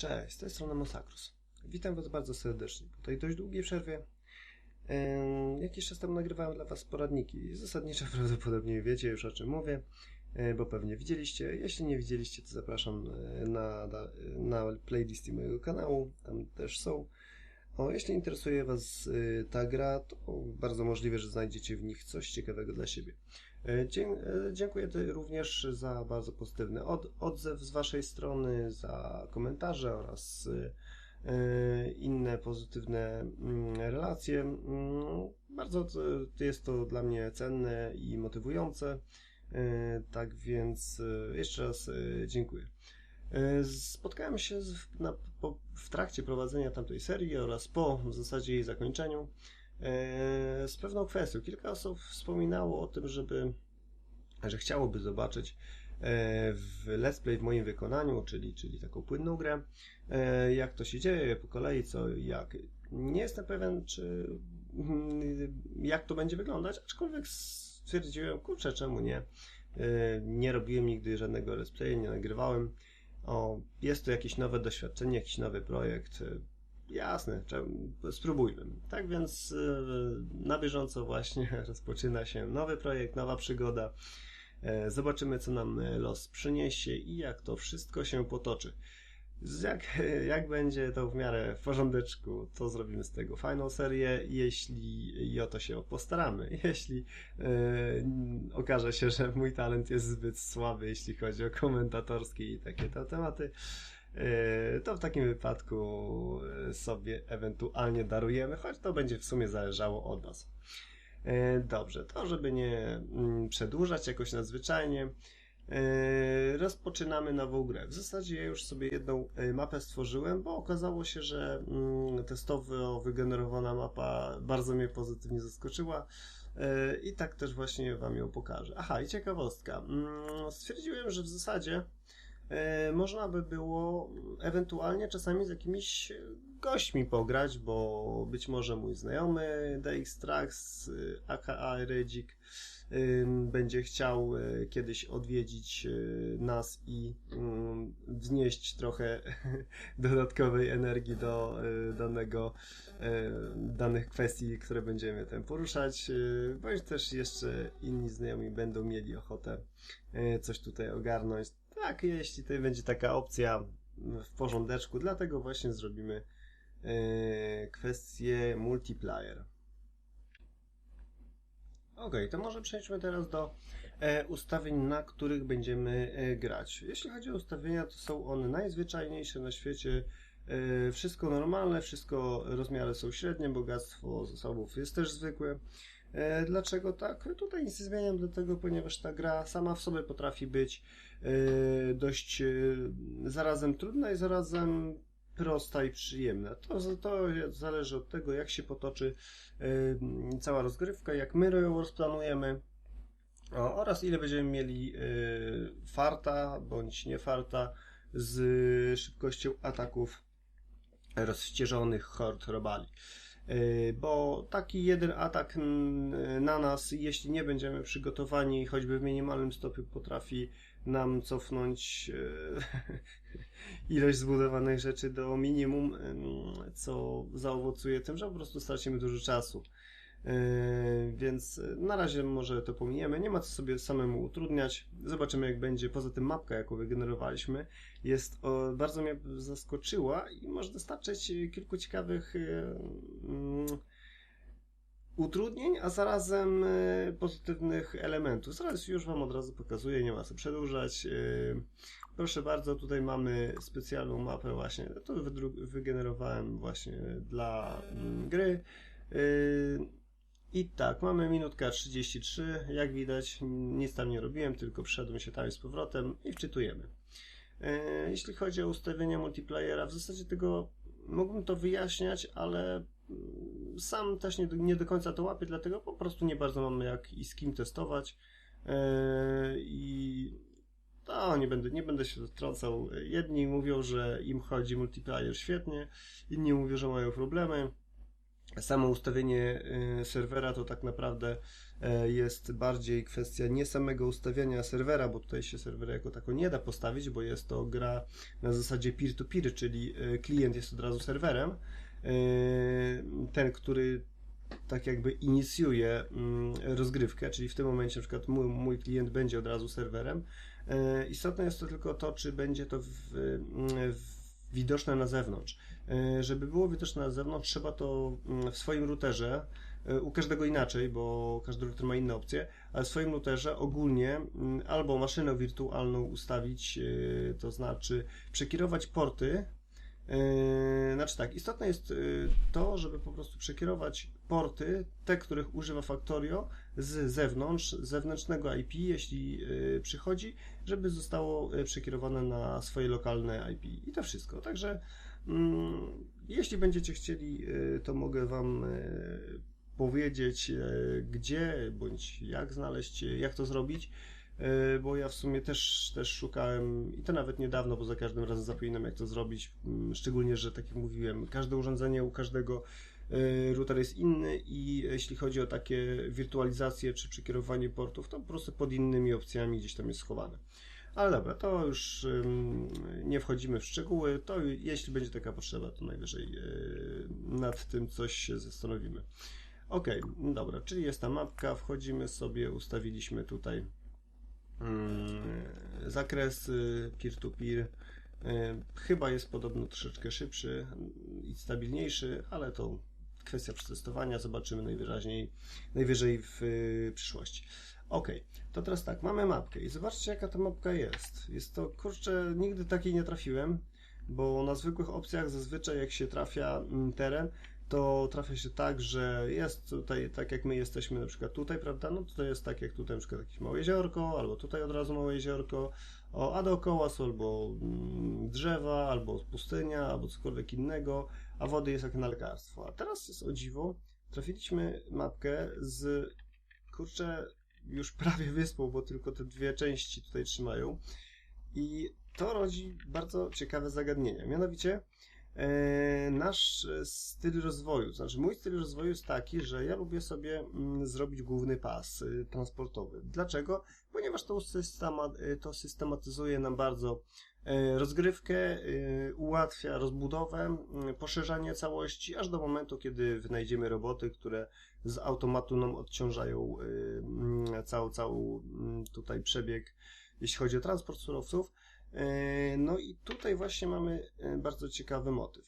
Cześć, z tej strony Mosakrus. Witam Was bardzo serdecznie. Po tej dość długiej przerwie em, jakiś czas temu nagrywałem dla Was poradniki. Zasadniczo prawdopodobnie wiecie już o czym mówię, e, bo pewnie widzieliście. Jeśli nie widzieliście, to zapraszam e, na, na, na playlisty mojego kanału, tam też są. O, jeśli interesuje Was y, ta gra, to bardzo możliwe, że znajdziecie w nich coś ciekawego dla siebie. E, e, Dziękuję również za bardzo pozytywny od, odzew z Waszej strony, za komentarze oraz y, e, inne pozytywne mm, relacje. Mm, Bardzo jest to dla mnie cenne i motywujące. Tak więc e, jeszcze raz dziękuję. E, Spotkałem się na, po, w trakcie prowadzenia tamtej serii oraz po w zasadzie jej zakończeniu e, z pewną kwestią. Kilka osób wspominało o tym, żeby, że chciałoby zobaczyć e, w let's play w moim wykonaniu, czyli, czyli taką płynną grę, e, jak to się dzieje po kolei, co jak. Nie jestem pewien, czy mm, jak to będzie wyglądać, aczkolwiek stwierdziłem, kurczę, czemu nie. E, Nie robiłem nigdy żadnego let's play, nie nagrywałem. O, jest to jakieś nowe doświadczenie, jakiś nowy projekt. Jasne, spróbujmy. Tak więc e, na bieżąco właśnie rozpoczyna się nowy projekt, nowa przygoda. E, Zobaczymy, co nam los przyniesie i jak to wszystko się potoczy. Jak, jak będzie to w miarę w porządeczku, to zrobimy z tego fajną serię, jeśli i o to się postaramy. Jeśli e, okaże się, że mój talent jest zbyt słaby, jeśli chodzi o komentatorskie i takie to tematy, e, to w takim wypadku e, sobie ewentualnie darujemy, choć to będzie w sumie zależało od nas. E, Dobrze, to żeby nie mm, przedłużać jakoś nadzwyczajnie, rozpoczynamy nową grę. W zasadzie ja już sobie jedną e, mapę stworzyłem, bo okazało się, że mm, testowo wygenerowana mapa bardzo mnie pozytywnie zaskoczyła. E, I tak też właśnie Wam ją pokażę. Aha, i ciekawostka. Mm, Stwierdziłem, że w zasadzie można by było ewentualnie czasami z jakimiś gośćmi pograć, bo być może mój znajomy DX Trax, y, aka Redzik, będzie chciał y, kiedyś odwiedzić y, nas i ym, wznieść trochę dodatkowej energii do y, danego, danych kwestii, które będziemy tam poruszać, bądź też jeszcze inni znajomi będą mieli ochotę coś tutaj ogarnąć. Tak, jeśli to będzie taka opcja w porządeczku, dlatego właśnie zrobimy e, kwestię multiplayer. Ok, to może przejdźmy teraz do e, ustawień, na których będziemy e, grać. Jeśli chodzi o ustawienia, to są one najzwyczajniejsze na świecie. E, wszystko normalne, wszystko rozmiary są średnie, bogactwo zasobów jest też zwykłe. E, dlaczego tak? Tutaj nic nie zmieniam, dlatego, ponieważ ta gra sama w sobie potrafi być e, dość e, zarazem trudna i zarazem prosta i przyjemna. To, to zależy od tego, jak się potoczy cała rozgrywka, jak my ją rozplanujemy o, oraz ile będziemy mieli y, farta bądź nie farta z szybkością ataków rozścieżonych hord robali. Y, Bo taki jeden atak na nas, jeśli nie będziemy przygotowani, choćby w minimalnym stopniu, potrafi nam cofnąć e, ilość zbudowanych rzeczy do minimum, co zaowocuje tym, że po prostu stracimy dużo czasu. E, Więc na razie może to pominiemy. Nie ma co sobie samemu utrudniać. Zobaczymy, jak będzie. Poza tym, mapka, jaką wygenerowaliśmy, jest o, bardzo mnie zaskoczyła i może dostarczyć kilku ciekawych e, mm, utrudnień, a zarazem e, pozytywnych elementów. Zaraz już Wam od razu pokazuję, nie ma co przedłużać. Proszę bardzo, tutaj mamy specjalną mapę właśnie, to wygenerowałem właśnie dla mm, gry. I tak, mamy minutka 33, jak widać nic tam nie robiłem, tylko przyszedłem się tam i z powrotem i wczytujemy. E, Jeśli chodzi o ustawienia multiplayera, w zasadzie tego mógłbym to wyjaśniać, ale mm, sam też nie, do- nie do końca to łapię, dlatego po prostu nie bardzo mamy jak i z kim testować. E, I to nie będę, nie będę się wtrącał. Jedni mówią, że im chodzi multiplayer świetnie, inni mówią, że mają problemy. Samo ustawienie y, serwera to tak naprawdę e, jest bardziej kwestia nie samego ustawiania serwera, bo tutaj się serwera jako tako nie da postawić, bo jest to gra na zasadzie peer-to-peer, czyli e, klient jest od razu serwerem. Ten, który tak jakby inicjuje mm, rozgrywkę, czyli w tym momencie na przykład mój, mój klient będzie od razu serwerem. Istotne jest to tylko to, czy będzie to w, w widoczne na zewnątrz. E, żeby było widoczne na zewnątrz, trzeba to mm, w swoim routerze, e, u każdego inaczej, bo każdy router ma inne opcje, ale w swoim routerze ogólnie mm, albo maszynę wirtualną ustawić, e, to znaczy przekierować porty. Znaczy tak, istotne jest to, żeby po prostu przekierować porty, te, których używa Factorio, z zewnątrz, zewnętrznego IP, jeśli przychodzi, żeby zostało przekierowane na swoje lokalne IP. I to wszystko. Także jeśli będziecie chcieli, y, to mogę Wam y, powiedzieć, y, gdzie bądź jak znaleźć, jak to zrobić, bo ja w sumie też, też szukałem i to nawet niedawno, bo za każdym razem zapominam, jak to zrobić. Mm, szczególnie, że tak jak mówiłem, każde urządzenie u każdego router jest inny i jeśli chodzi o takie wirtualizacje czy przekierowanie portów, to po prostu pod innymi opcjami gdzieś tam jest schowane. Ale dobra, to już nie wchodzimy w szczegóły. To jeśli będzie taka potrzeba, to najwyżej yy, nad tym coś się zastanowimy. Ok, dobra, czyli jest ta mapka, wchodzimy sobie, ustawiliśmy tutaj zakres peer-to-peer. -peer. Chyba jest podobno troszeczkę szybszy i stabilniejszy, ale to kwestia przetestowania. Zobaczymy najwyraźniej, najwyżej w przyszłości. Ok, to teraz tak, mamy mapkę i zobaczcie jaka ta mapka jest. Jest to, kurczę, nigdy takiej nie trafiłem, bo na zwykłych opcjach zazwyczaj jak się trafia mm, teren, to trafia się tak, że jest tutaj, tak jak my jesteśmy na przykład tutaj, prawda, no to jest tak jak tutaj na przykład jakieś małe jeziorko, albo tutaj od razu małe jeziorko, a dookoła są albo mm, drzewa, albo pustynia, albo cokolwiek innego, a wody jest jak na lekarstwo. A teraz jest o dziwo, trafiliśmy mapkę z, kurczę, już prawie wyspą, bo tylko te dwie części tutaj trzymają. I to rodzi bardzo ciekawe zagadnienia. Mianowicie e, nasz styl rozwoju, znaczy mój styl rozwoju jest taki, że ja lubię sobie mm, zrobić główny pas y, transportowy. Dlaczego? Ponieważ to, systema, y, to systematyzuje nam bardzo rozgrywkę, y, ułatwia rozbudowę, poszerzanie całości, aż do momentu, kiedy wynajdziemy roboty, które z automatu nam odciążają cały, cały tutaj przebieg, jeśli chodzi o transport surowców. No i tutaj właśnie mamy bardzo ciekawy motyw.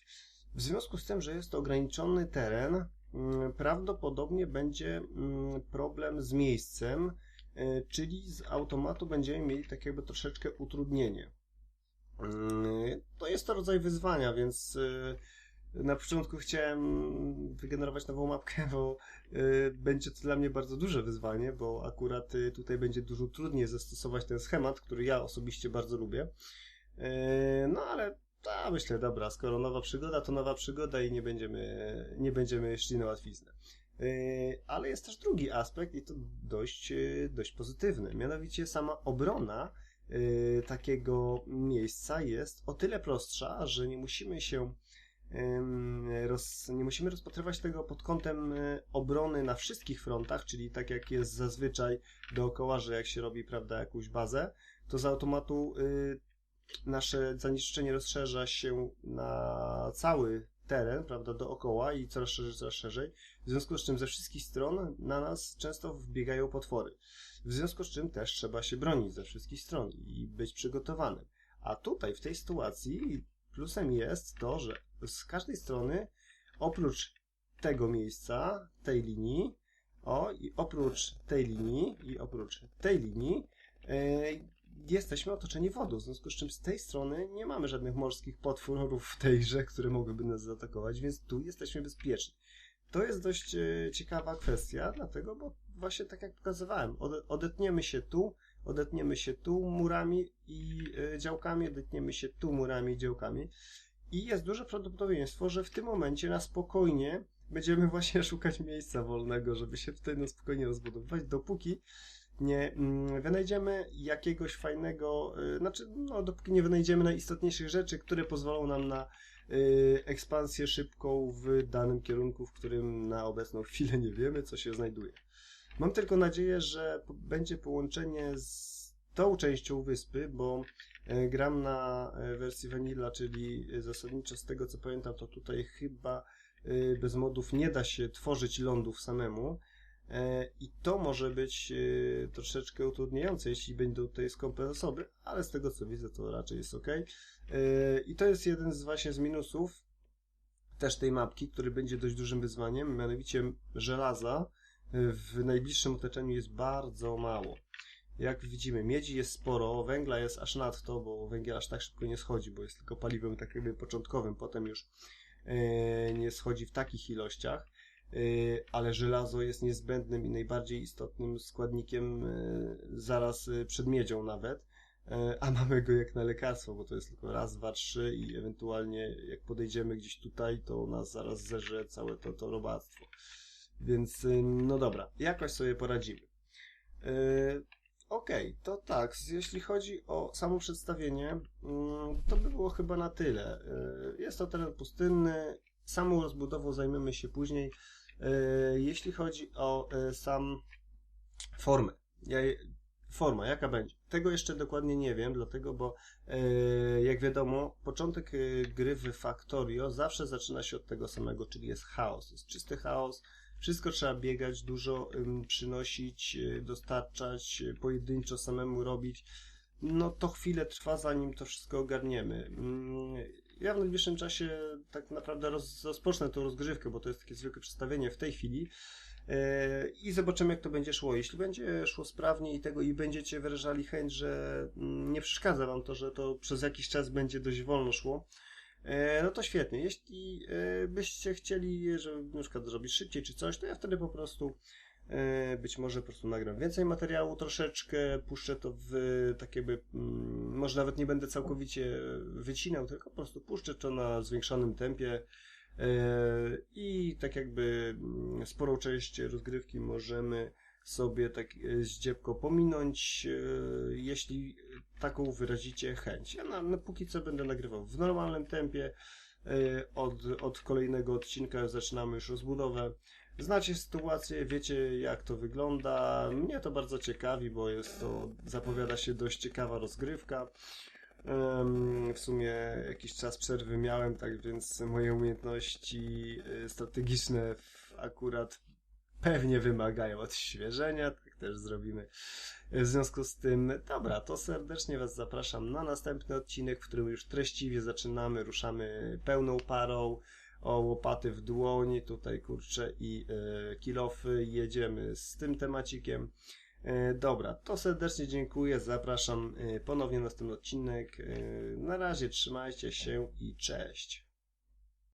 W związku z tym, że jest to ograniczony teren, prawdopodobnie będzie problem z miejscem, czyli z automatu będziemy mieli tak jakby troszeczkę utrudnienie. To jest to rodzaj wyzwania, więc na początku chciałem wygenerować nową mapkę, bo y, będzie to dla mnie bardzo duże wyzwanie, bo akurat y, tutaj będzie dużo trudniej zastosować ten schemat, który ja osobiście bardzo lubię. Y, no ale a, myślę, dobra, skoro nowa przygoda, to nowa przygoda i nie będziemy, nie będziemy szli na łatwiznę. Ale jest też drugi aspekt i to dość, dość pozytywny, mianowicie sama obrona takiego miejsca jest o tyle prostsza, że nie musimy się roz, nie musimy rozpatrywać tego pod kątem e, obrony na wszystkich frontach, czyli tak jak jest zazwyczaj dookoła, że jak się robi, prawda, jakąś bazę, to z automatu y, nasze zanieczyszczenie rozszerza się na cały teren, prawda, dookoła i coraz szerzej, coraz szerzej. W związku z czym ze wszystkich stron na nas często wbiegają potwory. W związku z czym też trzeba się bronić ze wszystkich stron i być przygotowanym. A tutaj w tej sytuacji plusem jest to, że z każdej strony, oprócz tego miejsca, tej linii, o, i oprócz tej linii, i oprócz tej linii, yy, jesteśmy otoczeni wodą, w związku z czym z tej strony nie mamy żadnych morskich potworów w tej grze, które mogłyby nas zaatakować, więc tu jesteśmy bezpieczni. To jest dość e, ciekawa kwestia, dlatego, bo właśnie tak jak pokazywałem, odetniemy się tu, odetniemy się tu murami i e, działkami, odetniemy się tu murami i działkami. I jest duże prawdopodobieństwo, że w tym momencie na spokojnie będziemy właśnie szukać miejsca wolnego, żeby się tutaj na spokojnie rozbudowywać, dopóki nie mm, wynajdziemy jakiegoś fajnego, y, znaczy, no, dopóki nie wynajdziemy najistotniejszych rzeczy, które pozwolą nam na ekspansję szybką w danym kierunku, w którym na obecną chwilę nie wiemy, co się znajduje. Mam tylko nadzieję, że będzie połączenie z tą częścią wyspy, bo e, gram na e, wersji Vanilla, czyli zasadniczo z tego co pamiętam, to tutaj chyba e, bez modów nie da się tworzyć lądów samemu. E, I to może być e, troszeczkę utrudniające, jeśli będą tutaj skąpe zasoby, ale z tego co widzę, to raczej jest ok. E, I to jest jeden z właśnie z minusów też tej mapki, który będzie dość dużym wyzwaniem, mianowicie żelaza w najbliższym otoczeniu jest bardzo mało. Jak widzimy, miedzi jest sporo, węgla jest aż nadto, bo węgiel aż tak szybko nie schodzi, bo jest tylko paliwem tak jakby początkowym, potem już nie schodzi w takich ilościach, ale żelazo jest niezbędnym i najbardziej istotnym składnikiem e, zaraz e, przed miedzią nawet, a mamy go jak na lekarstwo, bo to jest tylko raz, dwa, trzy i ewentualnie jak podejdziemy gdzieś tutaj, to nas zaraz zerze całe to, to robactwo. Więc no dobra, jakoś sobie poradzimy. Okej, to tak, jeśli chodzi o samo przedstawienie, mm, to by było chyba na tyle. Y, Jest to teren pustynny, samą rozbudową zajmiemy się później. Y, Jeśli chodzi o y, sam formę, ja, forma, jaka będzie? Tego jeszcze dokładnie nie wiem, dlatego, bo y, jak wiadomo, początek gry w Factorio zawsze zaczyna się od tego samego, czyli jest chaos, jest czysty chaos, wszystko trzeba biegać, dużo przynosić, dostarczać, pojedynczo samemu robić. No to chwilę trwa, zanim to wszystko ogarniemy. Ja w najbliższym czasie tak naprawdę roz, rozpocznę tą rozgrywkę, bo to jest takie zwykłe przedstawienie w tej chwili. E, I zobaczymy, jak to będzie szło. Jeśli będzie szło sprawnie i tego i będziecie wyrażali chęć, że mm, nie przeszkadza Wam to, że to przez jakiś czas będzie dość wolno szło, E, No to świetnie. Jeśli e, byście chcieli, żeby na przykład zrobić szybciej czy coś, to ja wtedy po prostu być może po prostu nagram więcej materiału troszeczkę, puszczę to w tak jakby, mm, może nawet nie będę całkowicie wycinał, tylko po prostu puszczę to na zwiększonym tempie e, i tak jakby mm, sporą część rozgrywki możemy sobie tak e, zdziepko pominąć, e, jeśli taką wyrazicie chęć. Ja na, na póki co będę nagrywał w normalnym tempie. e, Od, od kolejnego odcinka zaczynamy już rozbudowę. Znacie sytuację, wiecie jak to wygląda. Mnie to bardzo ciekawi, bo jest to, zapowiada się dość ciekawa rozgrywka. W sumie jakiś czas przerwy miałem, tak więc moje umiejętności e, strategiczne akurat pewnie wymagają odświeżenia, tak też zrobimy. W związku z tym, dobra, to serdecznie Was zapraszam na następny odcinek, w którym już treściwie zaczynamy, ruszamy pełną parą, o łopaty w dłoń, tutaj kurcze i e, kilofy, jedziemy z tym temacikiem. E, dobra, to serdecznie dziękuję, zapraszam e, ponownie na następny odcinek. Na razie trzymajcie się i cześć.